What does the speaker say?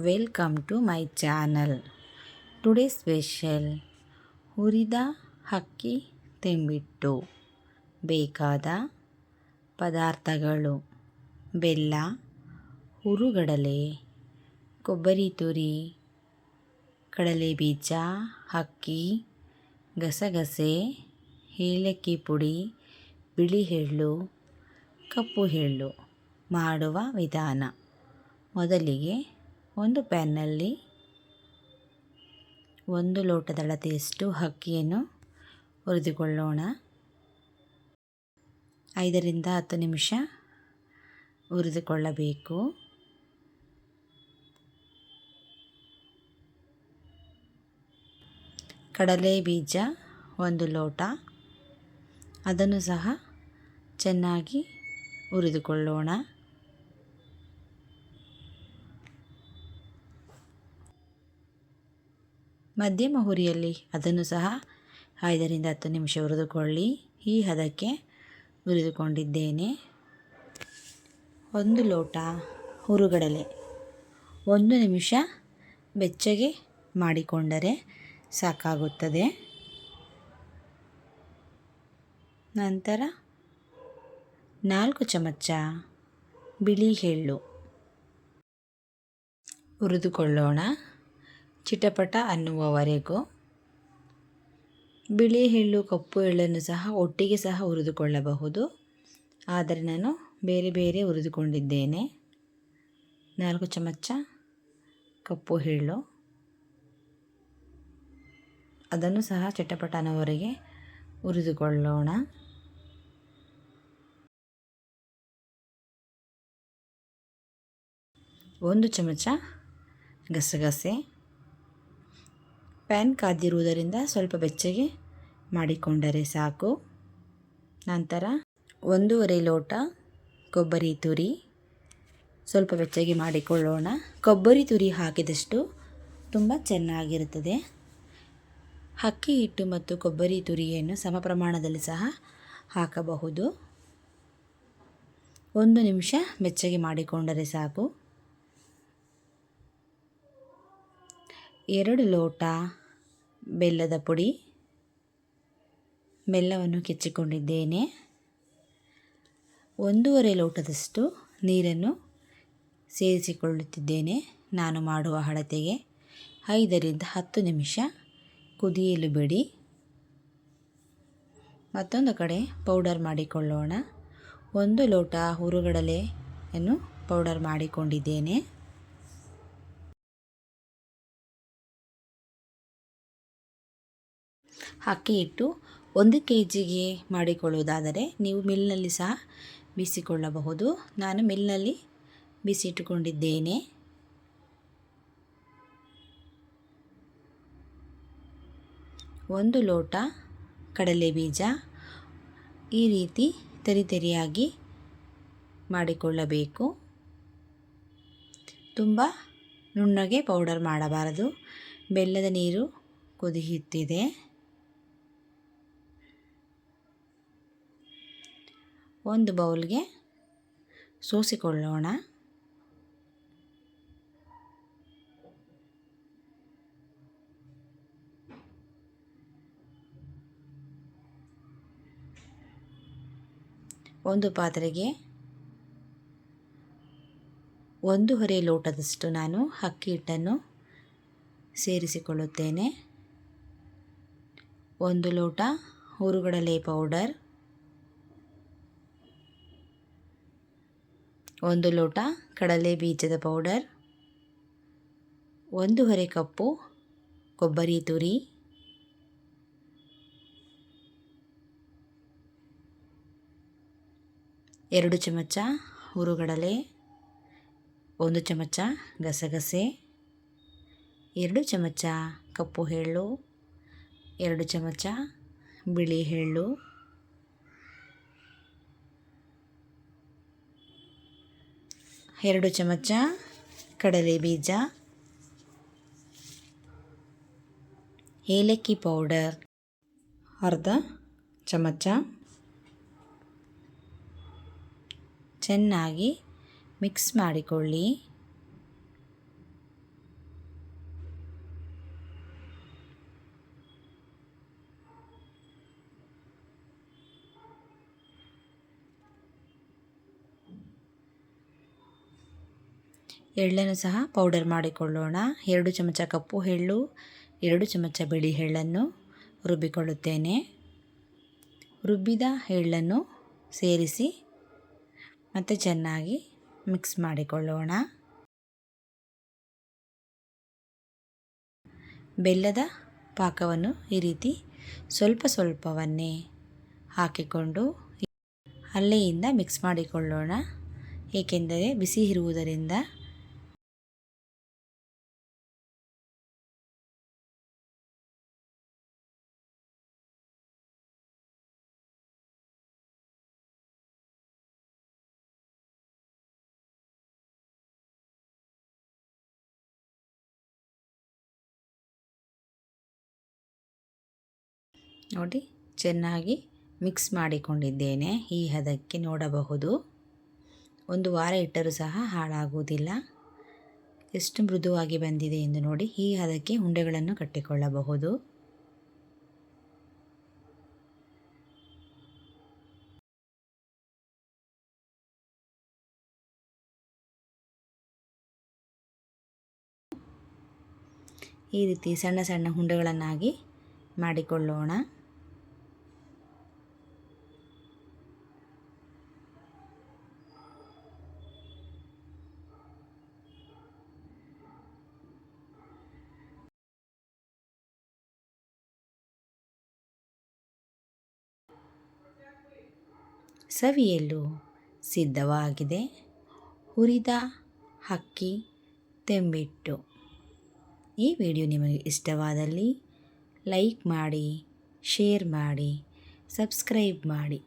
Welcome to my channel today special ಹುರಿದ ಅಕ್ಕಿ ತಿಂಬಿಟ್ಟು ಬೇಕಾದ ಪದಾರ್ಥಗಳು. ಬೆಲ್ಲ, ಹುರುಗಡಲೆ, ಕೊಬ್ಬರಿ ತುರಿ ಕಡಲೆ ಬೀಜ ಅಕ್ಕಿ ಗಸಗಸೆ, ಏಲಕ್ಕಿ ಪುಡಿ, ಬಿಳಿ ಎಳ್ಳು, ಕಪ್ಪು ಎಳ್ಳು ಮಾಡುವ ವಿಧಾನ. ಮೊದಲಿಗೆ ಒಂದು ಪ್ಯಾನ್ನಲ್ಲಿ ಒಂದು ಲೋಟದ ಅಳತೆಯಷ್ಟು ಅಕ್ಕಿಯನ್ನು ಹುರಿದುಕೊಳ್ಳೋಣ. ಐದರಿಂದ ಹತ್ತು ನಿಮಿಷ ಹುರಿದುಕೊಳ್ಳಬೇಕು. ಕಡಲೆ ಬೀಜ ಒಂದು ಲೋಟ. ಅದನ್ನು ಸಹ ಚೆನ್ನಾಗಿ ಹುರಿದುಕೊಳ್ಳೋಣ. ಮಧ್ಯಮ ಹುರಿಯಲ್ಲಿ ಅದನ್ನು ಸಹ ಐದರಿಂದ ಹತ್ತು ನಿಮಿಷ ಹುರಿದುಕೊಳ್ಳಿ. ಈ ಹದಕ್ಕೆ ಹುರಿದುಕೊಂಡಿದ್ದೇನೆ. ಒಂದು ಲೋಟ ಹುರುಗಡಲೆ ಒಂದು ನಿಮಿಷ ಬೆಚ್ಚಗೆ ಮಾಡಿಕೊಂಡರೆ ಸಾಕಾಗುತ್ತದೆ. ನಂತರ ನಾಲ್ಕು ಚಮಚ ಬಿಳಿ ಎಳ್ಳು ಹುರಿದುಕೊಳ್ಳೋಣ. ಚಿಟಪಟ ಅನ್ನುವವರೆಗೂ ಬಿಳಿ ಎಳ್ಳು, ಕಪ್ಪು ಎಳ್ಳನ್ನು ಸಹ ಒಟ್ಟಿಗೆ ಸಹ ಹುರಿದುಕೊಳ್ಳಬಹುದು. ಆದರೆ ನಾನು ಬೇರೆ ಬೇರೆ ಹುರಿದುಕೊಂಡಿದ್ದೇನೆ. ನಾಲ್ಕು ಚಮಚ ಕಪ್ಪು ಎಳ್ಳು. ಅದನ್ನು ಸಹ ಚಿಟಪಟನವರೆಗೆ ಹುರಿದುಕೊಳ್ಳೋಣ. ಒಂದು ಚಮಚ ಗಸಗಸೆ. ಪ್ಯಾನ್ ಕಾದಿರುವುದರಿಂದ ಸ್ವಲ್ಪ ಬೆಚ್ಚಗೆ ಮಾಡಿಕೊಂಡರೆ ಸಾಕು. ನಂತರ ಒಂದೂವರೆ ಲೋಟ ಕೊಬ್ಬರಿ ತುರಿ ಸ್ವಲ್ಪ ಬೆಚ್ಚಗೆ ಮಾಡಿಕೊಳ್ಳೋಣ. ಕೊಬ್ಬರಿ ತುರಿ ಹಾಕಿದಷ್ಟು ತುಂಬ ಚೆನ್ನಾಗಿರುತ್ತದೆ. ಅಕ್ಕಿ ಹಿಟ್ಟು ಮತ್ತು ಕೊಬ್ಬರಿ ತುರಿಯನ್ನು ಸಮ ಪ್ರಮಾಣದಲ್ಲಿ ಸಹ ಹಾಕಬಹುದು. ಒಂದು ನಿಮಿಷ ಬೆಚ್ಚಗೆ ಮಾಡಿಕೊಂಡರೆ ಸಾಕು. ಎರಡು ಲೋಟ ಬೆಲ್ಲದ ಪುಡಿ. ಬೆಲ್ಲವನ್ನು ಕೆಚ್ಚಿಕೊಂಡಿದ್ದೇನೆ. ಒಂದೂವರೆ ಲೋಟದಷ್ಟು ನೀರನ್ನು ಸೇರಿಸಿಕೊಳ್ಳುತ್ತಿದ್ದೇನೆ ನಾನು ಮಾಡುವ ಅಳತೆಗೆ. ಐದರಿಂದ ಹತ್ತು ನಿಮಿಷ ಕುದಿಯಲು ಬಿಡಿ. ಮತ್ತೊಂದು ಕಡೆ ಪೌಡರ್ ಮಾಡಿಕೊಳ್ಳೋಣ. ಒಂದು ಲೋಟ ಹುರುಗಡಲೆಯನ್ನು ಪೌಡರ್ ಮಾಡಿಕೊಂಡಿದ್ದೇನೆ. ಅಕ್ಕಿ ಇಟ್ಟು ಒಂದು ಕೆ ಜಿಗೆ ಮಾಡಿಕೊಳ್ಳುವುದಾದರೆ ನೀವು ಮಿಲ್ನಲ್ಲಿ ಸಹ ಬಿಸಿಕೊಳ್ಳಬಹುದು. ನಾನು ಮಿಲ್ನಲ್ಲಿ ಬಿಸಿಟ್ಟುಕೊಂಡಿದ್ದೇನೆ. ಒಂದು ಲೋಟ ಕಡಲೆ ಬೀಜ ಈ ರೀತಿ ತರಿತರಿಯಾಗಿ ಮಾಡಿಕೊಳ್ಳಬೇಕು. ತುಂಬ ನುಣ್ಣಗೆ ಪೌಡರ್ ಮಾಡಬಾರದು. ಬೆಲ್ಲದ ನೀರು ಕುದಿಯುತ್ತಿದೆ. ಒಂದು ಬೌಲ್ಗೆ ಸೋಸಿಕೊಳ್ಳೋಣ. ಒಂದು ಪಾತ್ರೆಗೆ ಒಂದೂವರೆ ಲೋಟದಷ್ಟು ನಾನು ಅಕ್ಕಿ ಹಿಟ್ಟನ್ನು ಸೇರಿಸಿಕೊಳ್ಳುತ್ತೇನೆ. ಒಂದು ಲೋಟ ಹುರುಗಡಲೆ ಪೌಡರ್ ಒಂದು ಲೋಟ ಕಡಲೆ ಬೀಜದ ಪೌಡರ್ ಒಂದೂವರೆ ಕಪ್ಪು ಕೊಬ್ಬರಿ ತುರಿ, ಎರಡು ಚಮಚ ಹುರುಗಡಲೆ, ಒಂದು ಚಮಚ ಗಸಗಸೆ, ಎರಡು ಚಮಚ ಕಪ್ಪು ಎಳ್ಳು, ಎರಡು ಚಮಚ ಬಿಳಿ ಎಳ್ಳು ಎರಡು ಚಮಚ ಕಡಲೆ ಬೀಜ ಏಲಕ್ಕಿ ಪೌಡರ್ ಅರ್ಧ ಚಮಚ ಚೆನ್ನಾಗಿ ಮಿಕ್ಸ್ ಮಾಡಿಕೊಳ್ಳಿ. ಎಳ್ಳನ್ನು ಸಹ ಪೌಡರ್ ಮಾಡಿಕೊಳ್ಳೋಣ. ಎರಡು ಚಮಚ ಕಪ್ಪು ಎಳ್ಳು, ಎರಡು ಚಮಚ ಬಿಳಿ ಎಳ್ಳನ್ನು ರುಬ್ಬಿಕೊಳ್ಳುತ್ತೇನೆ. ರುಬ್ಬಿದ ಎಳ್ಳನ್ನು ಸೇರಿಸಿ ಮತ್ತು ಚೆನ್ನಾಗಿ ಮಿಕ್ಸ್ ಮಾಡಿಕೊಳ್ಳೋಣ. ಬೆಲ್ಲದ ಪಾಕವನ್ನು ಈ ರೀತಿ ಸ್ವಲ್ಪ ಸ್ವಲ್ಪವನ್ನೇ ಹಾಕಿಕೊಂಡು ಅಲ್ಲೆಯಿಂದ ಮಿಕ್ಸ್ ಮಾಡಿಕೊಳ್ಳೋಣ. ಏಕೆಂದರೆ ಬಿಸಿ ಇರುವುದರಿಂದ ನೋಡಿ, ಚೆನ್ನಾಗಿ ಮಿಕ್ಸ್ ಮಾಡಿಕೊಂಡಿದ್ದೇನೆ. ಈ ಹದಕ್ಕೆ ನೋಡಬಹುದು. ಒಂದು ವಾರ ಇಟ್ಟರೂ ಸಹ ಹಾಳಾಗುವುದಿಲ್ಲ. ಎಷ್ಟು ಮೃದುವಾಗಿ ಬಂದಿದೆ ಎಂದು ನೋಡಿ, ಈ ಹದಕ್ಕೆ ಉಂಡೆಗಳನ್ನು ಕಟ್ಟಿಕೊಳ್ಳಬಹುದು. ಈ ರೀತಿ ಸಣ್ಣ ಸಣ್ಣ ಹುಂಡೆಗಳನ್ನಾಗಿ ಮಾಡಿಕೊಳ್ಳೋಣ. ಸವಿಯಲು ಸಿದ್ಧವಾಗಿದೆ. ಹುರಿದ ಅಕ್ಕಿ ತೆಂಬಿಟ್ಟು. ಈ ವಿಡಿಯೋ ನಿಮಗೆ ಇಷ್ಟವಾದಲ್ಲಿ ಲೈಕ್ ಮಾಡಿ, ಶೇರ್ ಮಾಡಿ, ಸಬ್ಸ್ಕ್ರೈಬ್ ಮಾಡಿ.